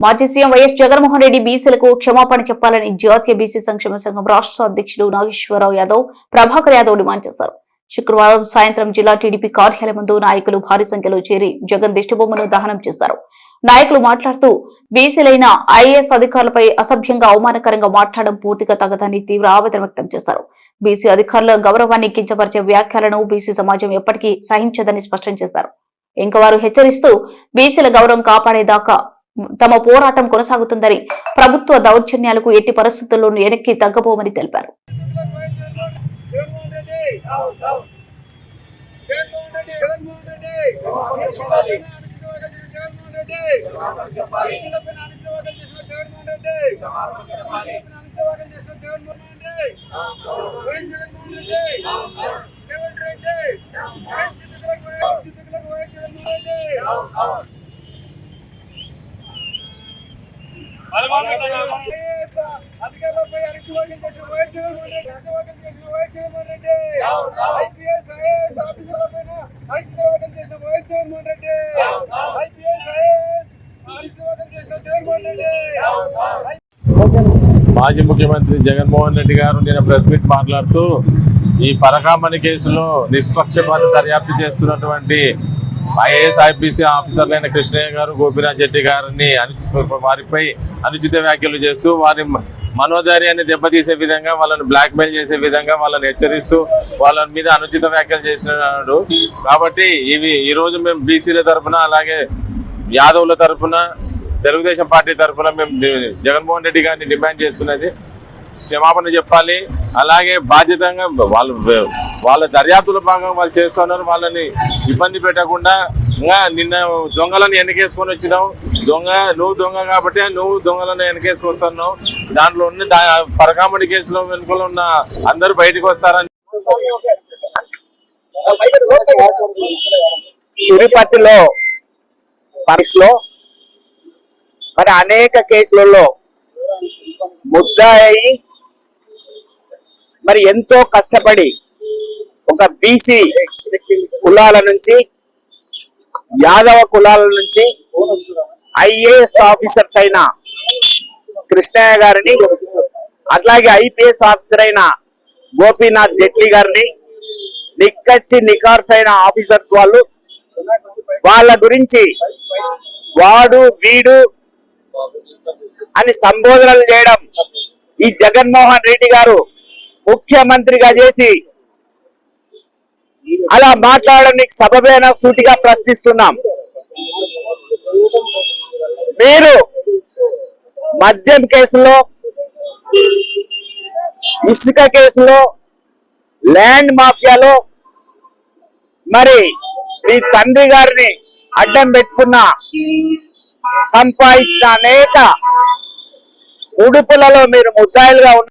మాజీ CM YS Jaganmohan Reddy బీసీలకు క్షమాపణ చెప్పాలని జాతీయ బీసీ సంక్షేమ సంఘం రాష్ట్ర అధ్యక్షుడు నాగేశ్వరరావు యాదవ్ ప్రభాకర్ యాదవ్ డిమాండ్ చేశారు. శుక్రవారం సాయంత్రం జిల్లా టీడీపీ కార్యాలయం ముందు నాయకులు భారీ సంఖ్యలో చేరి జగన్ దిష్టిబొమ్మను దహనం చేశారు. నాయకులు మాట్లాడుతూ బీసీలైన ఐఏఎస్ అధికారులపై అసభ్యంగా అవమానకరంగా మాట్లాడడం పూర్తిగా తగదని తీవ్ర ఆవేదన వ్యక్తం చేశారు. బీసీ అధికారుల గౌరవాన్ని కించపరిచే వ్యాఖ్యలను బీసీ సమాజం ఎప్పటికీ సహించదని స్పష్టం చేశారు. ఇంకా వారు హెచ్చరిస్తూ బీసీల గౌరవం కాపాడేదాకా తమ పోరాటం కొనసాగుతుందని ప్రభుత్వ దౌర్జన్యాలకు ఎట్టి పరిస్థితుల్లోనూ వెనక్కి తగ్గబోమని తెలిపారు. జగన్మోహన్ అధికారులపై చేసిన వైఎస్ జగన్మోహన్ రెడ్డి చేసిన YS Jaganmohan Reddy IPS IAS ఆఫీసర్లపైన చేసిన YS Jaganmohan Reddy IPS IAS చేసిన జగన్మోహన్ రెడ్డి మాజీ ముఖ్యమంత్రి జగన్మోహన్ రెడ్డి గారు నేను ప్రెస్ మీట్ మాట్లాడుతూ ఈ పరకామణి కేసులో నిష్పక్షపాత దర్యాప్తు చేస్తున్నటువంటి ఐఏఎస్ ఐపీసీ ఆఫీసర్లైన కృష్ణయ్య గారు గోపీనాథ్ రెడ్డి గారిని అను- వారిపై అనుచిత వ్యాఖ్యలు చేస్తూ వారి మనోధైర్యాన్ని దెబ్బతీసే విధంగా వాళ్ళని బ్లాక్మెయిల్ చేసే విధంగా వాళ్ళని హెచ్చరిస్తూ వాళ్ళ మీద అనుచిత వ్యాఖ్యలు చేసినాడు. కాబట్టి ఇవి ఈరోజు మేము బీసీల తరఫున అలాగే యాదవుల తరఫున తెలుగుదేశం పార్టీ తరఫున మేము జగన్మోహన్ రెడ్డి గారిని డిమాండ్ చేస్తున్నది. క్షమాపణ చెప్పాలి. అలాగే బాధ్యతంగా వాళ్ళు వాళ్ళ దర్యాప్తుల భాగంగా వాళ్ళు చేస్తున్నారు. వాళ్ళని ఇబ్బంది పెట్టకుండా ఇంకా నిన్న దొంగలను వెనకేసుకొని వచ్చినావు దొంగ నువ్వు దొంగ కాబట్టి నువ్వు దొంగలను వెనకేసుకొస్తున్నావు దాంట్లో ఉన్న దా- కేసులో వెనుకలు ఉన్న అందరూ బయటకు వస్తారని తిరుపతిలో లో మరి అనేక కేసులలో ముద్దాయి మరి ఎంతో కష్టపడి ఒక బీసీ కులాల నుంచి యాదవ కులాల నుంచి ఐఏఎస్ ఆఫీసర్స్ అయిన కృష్ణయ్య గారిని అట్లాగే ఐపీఎస్ ఆఫీసర్ అయిన గోపీనాథ్ జైట్లీ గారిని నిక్కచ్చి నికార్స్ అయిన ఆఫీసర్స్ వాళ్ళు వాళ్ళ గురించి వాడు వీడు అని సంబోధనలు చేయడం ఈ జగన్మోహన్ రెడ్డి గారు ముఖ్యమంత్రిగా చేసి అలా మాట్లాడడానికి సబబేన సూటిగా ప్రశ్నిస్తున్నాం. మీరు మద్యం కేసులో ఇసుక కేసులో ల్యాండ్ మాఫియాలో మరి మీ తండ్రి గారిని అడ్డం పెట్టుకున్న సంపాదించిన అనేక ఉడుపులలో మీరు ముద్దాయిలుగా ఉన్న